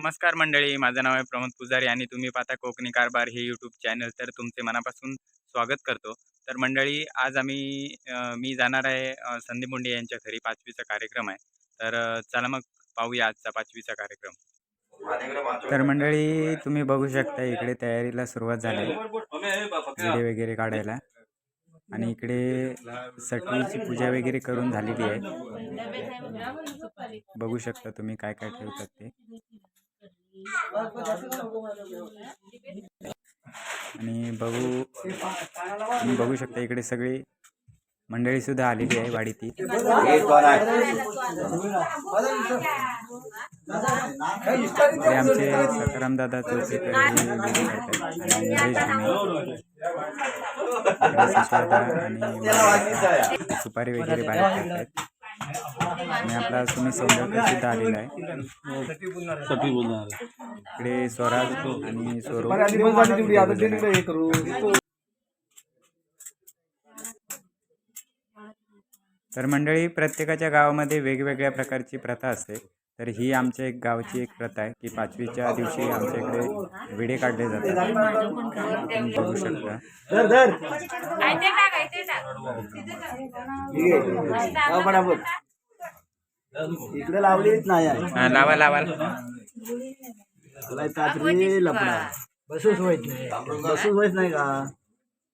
नमस्कार मंडळी माझं नाव आहे प्रमोद पुजारी आणि तुम्ही पाहता कोकणी कारभार हे यूट्यूब चॅनल तर तुमचे मनापासून स्वागत करतो. तर मंडळी आज आम्ही मी जाणार आहे संदीप मुंडे यांच्या घरी पाचवीचा कार्यक्रम आहे. तर चला मग पाहूया आजचा पाचवीचा कार्यक्रम. तर मंडळी तुम्ही बघू शकता इकडे तयारीला सुरुवात झाली. व्हिडिओ वगैरे काढायला. आणि इकडे सटवीची पूजा वगैरे करून झालेली आहे. बघू शकता तुम्ही काय काय ठेवतात ते. आणि बघू तुम्ही बघू शकता इकडे सगळी मंडळी सुद्धा आलेली आहे वाडीती. इकडे आमचे सकाराम दादा आणि सुपारी वगैरे बाहेर करतात आणि आपला सुमित सौंदर्य सुद्धा आलेला आहे. इकडे स्वराज आणि स्वरूप. तर मंडळी प्रत्येकाच्या गावामध्ये वेगवेगळ्या प्रकारची प्रथा असते. तर ही आमच्या एक गावची एक प्रथा आहे की पाचवीच्या दिवशी आमच्या इकडे विडे काढले जातात. तुम्ही बघू शकता. इकडे लावलीच नाही लावा लावा. लपडा बसूच होत नाही बसूच होत नाही का?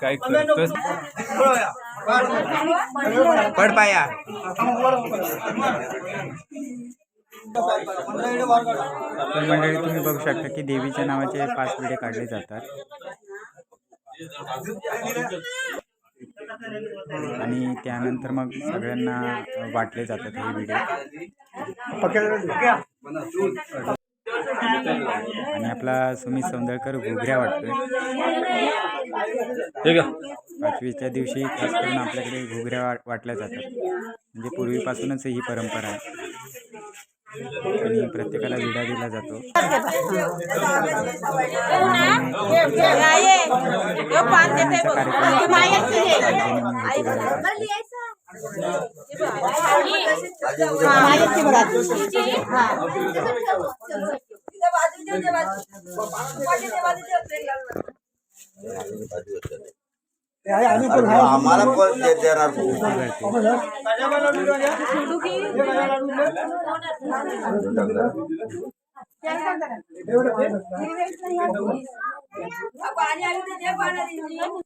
काय करतोस पड पाया तर मंडळी तुम्ही बघू शकता की देवीच्या नावाचे पाच विडे काढले जातात. आणि त्यानंतर मग सगळ्यांना वाटले जातात हे विडे आणि आपला सुमित सौंदरकर घुगऱ्या वाटतोय. पाचवीच्या दिवशी खास करून आपल्याकडे घुगऱ्या वाटल्या जातात. म्हणजे पूर्वीपासूनच ही परंपरा आहे. आणि प्रत्येकाला विडा दिला जातो. कार्यक्रम आम्हाला पण ते देणार पाणी आलं ते पाण्यात.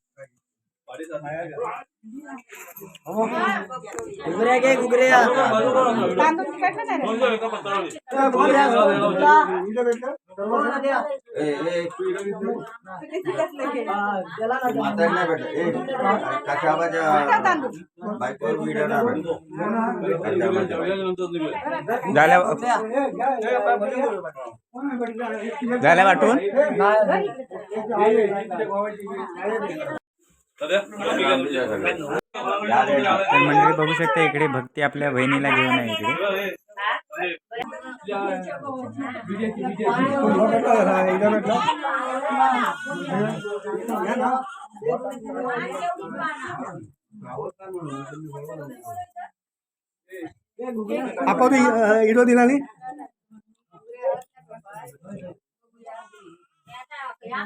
याचं नाव तर कोण आहे पाण्यावर येऊ दे घुगऱ्या घे घुगऱ्या बायकोवर व्हिडिओ नाही। झाल्या झाल्या वाटून तर मंडळी बघू शकता इकडे भक्ती आपल्या बहिणीला घेऊन आहे इकडे. आपण इडो दिला नाही? या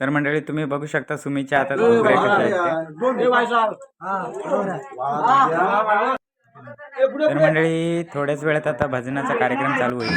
तर मंडळी तुम्ही बघू शकता सुमीच्या हातात तर मंडळी थोड्याच वेळात आता भजनाचा कार्यक्रम चालू होईल.